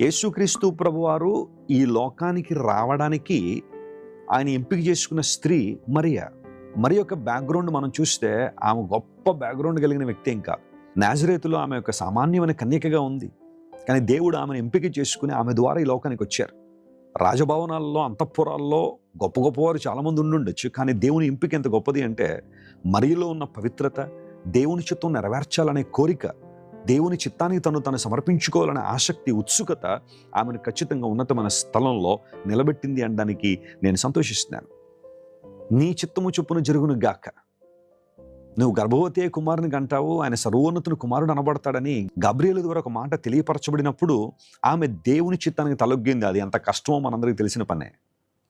యేసుక్రీస్తు ప్రభువారు ఈ లోకానికి రావడానికి ఆయన ఎంపిక చేసుకున్న స్త్రీ మరియా. మరి యొక్క బ్యాక్గ్రౌండ్ మనం చూస్తే ఆమె గొప్ప బ్యాక్గ్రౌండ్ కలిగిన వ్యక్తి ఇంకా నాజరేతులో ఆమె యొక్క సామాన్యమైన కన్యకగా ఉంది. కానీ దేవుడు ఆమెను ఎంపిక చేసుకుని ఆమె ద్వారా ఈ లోకానికి వచ్చారు. రాజభవనాల్లో అంతఃపురాల్లో గొప్ప గొప్పవారు చాలామంది ఉండుండొచ్చు. కానీ దేవుని ఎంపిక ఎంత గొప్పది అంటే మరియలో ఉన్న పవిత్రత దేవుని చిత్తం నెరవేర్చాలనే కోరిక దేవుని చిత్తానికి తను తను సమర్పించుకోవాలనే ఆసక్తి ఉత్సుకత ఆమెను ఖచ్చితంగా ఉన్నతమైన స్థలంలో నిలబెట్టింది అనడానికి నేను సంతోషిస్తున్నాను. నీ చిత్తము చొప్పున జరుగును గాక. నువ్వు గర్భవతి కుమారుని అంటావు ఆయన సర్వోన్నతుని కుమారుడు అనబడతాడని గబ్రియలు ద్వారా ఒక మాట తెలియపరచబడినప్పుడు ఆమె దేవుని చిత్తానికి తలొగ్గింది. అది ఎంత కష్టమో మనందరికీ తెలిసిన పనే.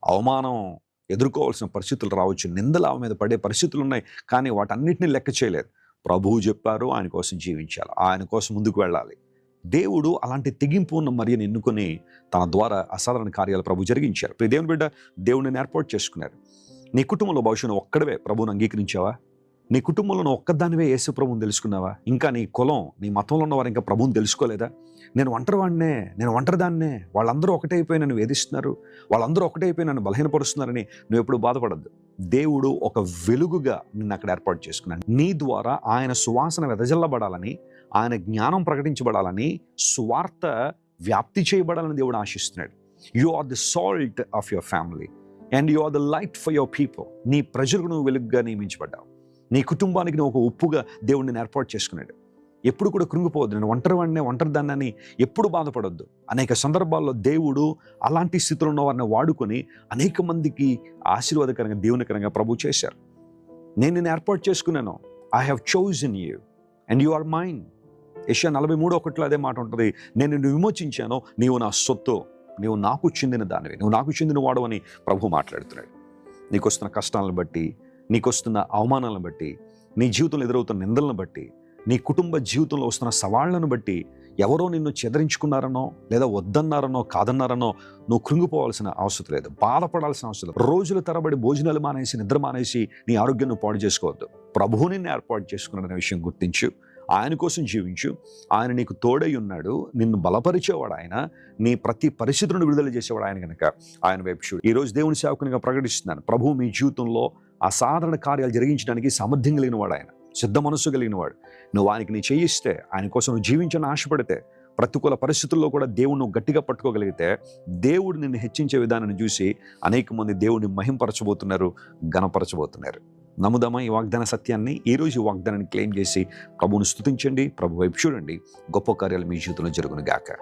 అవమానం ఎదుర్కోవాల్సిన పరిస్థితులు రావచ్చు. నిందలు ఆమె మీద పడే పరిస్థితులు ఉన్నాయి కానీ వాటన్నిటిని లెక్క చేయలేదు. ప్రభువు చెప్పారు ఆయన కోసం జీవించాలి ఆయన కోసం ముందుకు వెళ్ళాలి. దేవుడు అలాంటి తెగింపు ఉన్న మరియని ఎన్నుకొని తన ద్వారా అసాధారణ కార్యాలు ప్రభు జరిగించారు. ప్రతి దేవుని బిడ్డ దేవుడిని ఏర్పాటు చేసుకున్నారు. నీ కుటుంబంలో భవిష్యత్తు ఒక్కడవే ప్రభువుని అంగీకరించావా? నీ కుటుంబంలో నువ్వు ఒక్కదానివే యేసు ప్రభువుని తెలుసుకున్నావా? ఇంకా నీ కులం నీ మతంలో ఉన్నవారు ఇంకా ప్రభువుని తెలుసుకోలేదా? నేను ఒంటరి వాడినే నేను ఒంటరి దాన్నే వాళ్ళందరూ ఒకటైపోయి నన్ను వేధిస్తున్నారు వాళ్ళందరూ ఒకటైపోయి నన్ను బలహీనపరుస్తున్నారని నువ్వు ఎప్పుడు బాధపడద్దు. దేవుడు ఒక వెలుగుగా నిన్ను అక్కడ ఏర్పాటు చేసుకున్నాడు. నీ ద్వారా ఆయన సువాసన వెదజల్లబడాలని ఆయన జ్ఞానం ప్రకటించబడాలని సువార్త వ్యాప్తి చేయబడాలని దేవుడు ఆశిస్తున్నాడు. You are the salt of your family and you are the light for your people. నీ ప్రజలకు నువ్వు వెలుగుగా నియమించబడ్డావు. నీ కుటుంబానికి నువ్వు ఒక ఉప్పుగా దేవుడిని ఏర్పాటు చేసుకున్నాడు. ఎప్పుడు కూడా కృంగిపోవద్దు. నేను ఒంటరి వాడినే ఒంటరి దాన్ని ఎప్పుడు బాధపడొద్దు. అనేక సందర్భాల్లో దేవుడు అలాంటి స్థితిలో ఉన్న వారిని వాడుకొని అనేక మందికి ఆశీర్వాదకరంగా దేవునికరంగా ప్రభు చేశారు. నేను నేను ఏర్పాటు చేసుకున్నాను. I have in you and you are mine Isaiah నలభై మూడు ఒకటిలో అదే మాట ఉంటుంది. నేను నిన్ను విమోచించాను. నీవు నా సొత్తు. నీవు నాకు చెందిన దానివి. నువ్వు నాకు చెందిన వాడు అని ప్రభు మాట్లాడుతున్నాడు. నీకు వస్తున్న కష్టాలను బట్టి నీకు వస్తున్న అవమానాలను బట్టి నీ జీవితంలో ఎదురవుతున్న నిందలను బట్టి నీ కుటుంబ జీవితంలో వస్తున్న సవాళ్ళను బట్టి ఎవరో నిన్ను చెదరించుకున్నారనో లేదా వద్దన్నారనో కాదన్నారనో నువ్వు కృంగిపోవాల్సిన అవసరం లేదు. బాధపడాల్సిన అవసరం లేదు. రోజుల తరబడి భోజనాలు మానేసి నిద్ర మానేసి నీ ఆరోగ్యం నువ్వు పాడు చేసుకోవద్దు. ప్రభువుని ఏర్పాటు చేసుకున్నాడనే విషయం గుర్తించు. ఆయన కోసం జీవించు. ఆయన నీకు తోడై ఉన్నాడు. నిన్ను బలపరిచేవాడు ఆయన. నీ ప్రతి పరిస్థితులను విడుదల చేసేవాడు ఆయన కనుక ఆయన వైపు చూడు. ఈ రోజు దేవుని సేవకునిగా ప్రకటిస్తున్నాను. ప్రభువు మీ జీవితంలో అసాధారణ కార్యాలు జరిగించడానికి సామర్థ్యం కలిగిన వాడు ఆయన సిద్ధ మనస్సు కలిగిన వాడు నువ్వు ఆయనకి నీ చేయిస్తే ఆయన కోసం నువ్వు జీవించని ఆశపడితే ప్రతికూల పరిస్థితుల్లో కూడా దేవుడు నువ్వు గట్టిగా పట్టుకోగలిగితే దేవుడు నిన్ను హెచ్చించే విధానాన్ని చూసి అనేక మంది దేవుడిని మహింపరచబోతున్నారు ఘనపరచబోతున్నారు. నమ్ముదామా ఈ వాగ్దాన సత్యాన్ని? ఈ రోజు ఈ వాగ్దానాన్ని క్లెయిమ్ చేసి ప్రభువును స్తుతించండి ప్రభు వైపు చూడండి. గొప్ప కార్యాలు మీ జీవితంలో జరుగును గాక.